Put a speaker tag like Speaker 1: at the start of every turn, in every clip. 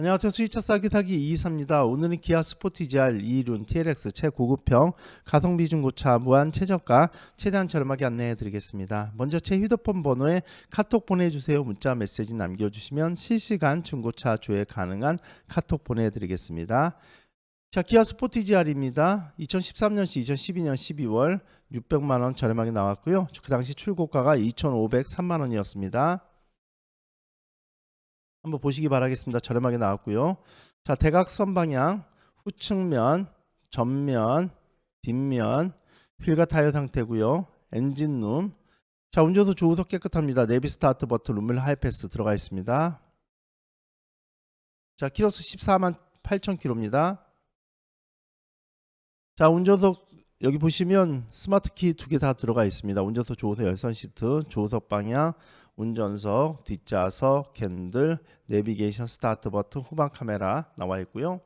Speaker 1: 안녕하세요. 수입차 싸게 사기 224입니다. 오늘은 기아 스포티지 R 2륜 TLX 최고급형 가성비 중고차 무한 최저가 최대한 저렴하게 안내해 드리겠습니다. 먼저 제 휴대폰 번호에 카톡 보내주세요. 문자 메시지 남겨주시면 실시간 중고차 조회 가능한 카톡 보내드리겠습니다. 자, 기아 스포티지 R입니다. 2013년시 2012년 12월 600만 원 저렴하게 나왔고요. 그 당시 출고가가 2,503만 원이었습니다. 한번 보시기 바라겠습니다. 저렴하게 나왔고요. 자, 대각선 방향, 후측면, 전면, 뒷면, 휠과 타이어 상태고요. 엔진룸. 자, 운전소 조우석 깨끗합니다. 내비 스타트 버튼, 룸밀 하이패스 들어가 있습니다. 자, 키로수 14만 8천 킬로입니다. 자, 운전석 여기 보시면 스마트 키 두 개 다 들어가 있습니다. 운전석 조우석 열선 시트, 조우석 방향, 운전석, 뒷좌석, 캔들, 내비게이션 스타트 버튼, 후방 카메라 나와 있고요.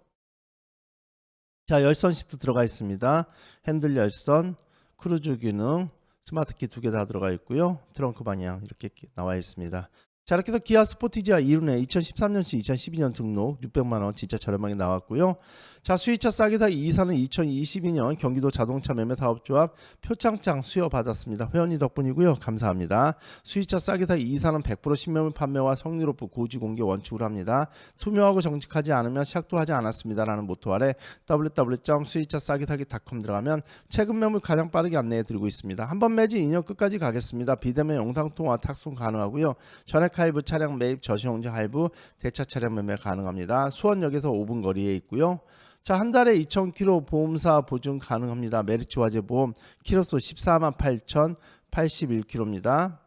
Speaker 1: 자, 열선 시트 들어가 있습니다. 핸들 열선, 크루즈 기능, 스마트 키 두 개 다 들어가 있고요. 트렁크 방향 이렇게 나와 있습니다. 자, 이렇게 해서 기아 스포티지아 2륜에 2013년치 2012년 등록 600만 원 진짜 저렴하게 나왔고요. 자, 수입차 싸게 사기 2사는 2022년 경기도 자동차 매매 사업조합 표창장 수여 받았습니다. 회원님 덕분이고요. 감사합니다. 수입차 싸게 사기 2사는 100% 신매물 판매와 높은 고지 공개 원칙으로 합니다. 투명하고 정직하지 않으면 시작도 하지 않았습니다라는 모토 아래 www.수입차 싸게 사기.com 들어가면 최근 매물 가장 빠르게 안내해 드리고 있습니다. 한 번 매지 2년 끝까지 가겠습니다. 비대면 영상 통화 탁송 가능하고요. 전액 할부 차량 매입 저시용자 할부 대차 차량 매매 가능합니다. 수원역에서 5분 거리에 있고요. 자, 한 달에 2,000km 보험사 보증 가능합니다. 메리츠 화재 보험 키로수 14만 8천 81km입니다.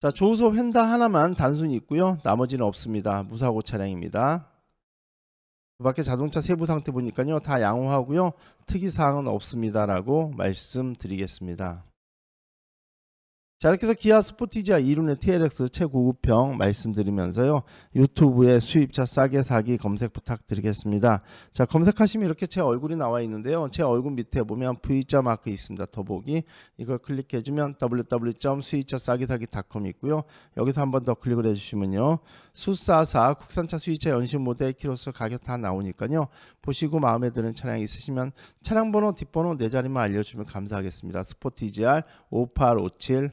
Speaker 1: 자, 조수업 휀다 하나만 단순히 있고요. 나머지는 없습니다. 무사고 차량입니다. 그 밖에 자동차 세부 상태 보니까요. 다 양호하고요. 특이 사항은 없습니다라고 말씀드리겠습니다. 자 이렇게 해서 기아 스포티지아 2륜의 TLX 최고급형 말씀드리면서요. 유튜브에 수입차 싸게 사기 검색 부탁드리겠습니다. 자 검색하시면 이렇게 제 얼굴이 나와 있는데요. 제 얼굴 밑에 보면 V자 마크 있습니다. 더보기. 이걸 클릭해주면 www.수입차 싸게 사기.com 있고요. 여기서 한 번 더 클릭을 해주시면요. 수사사 국산차 수입차 연식 모델 키로수 가격 다 나오니까요. 보시고 마음에 드는 차량 있으시면 차량 번호 뒷번호 네 자리만 알려주면 감사하겠습니다. 스포티지R 5857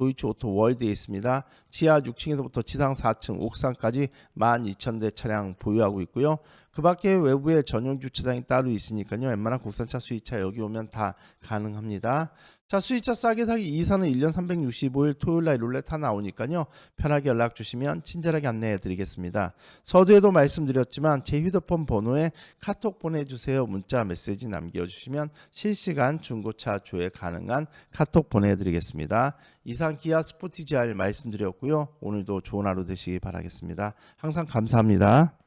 Speaker 1: 도이치 오토 월드에 있습니다. 지하 6층에서부터 지상 4층, 옥상까지 12,000대 차량 보유하고 있고요. 그 밖에 외부에 전용 주차장이 따로 있으니까요. 웬만한 국산차 수입차 여기 오면 다 가능합니다. 자, 수입차 싸게 사기 2사는 1년 365일 토요일 날 룰렛 하나 나오니까요. 편하게 연락 주시면 친절하게 안내해 드리겠습니다. 서두에도 말씀드렸지만 제 휴대폰 번호에 카톡 보내주세요. 문자 메시지 남겨주시면 실시간 중고차 조회 가능한 카톡 보내드리겠습니다. 이상 기아 스포티지 R 말씀드렸고요. 오늘도 좋은 하루 되시기 바라겠습니다. 항상 감사합니다.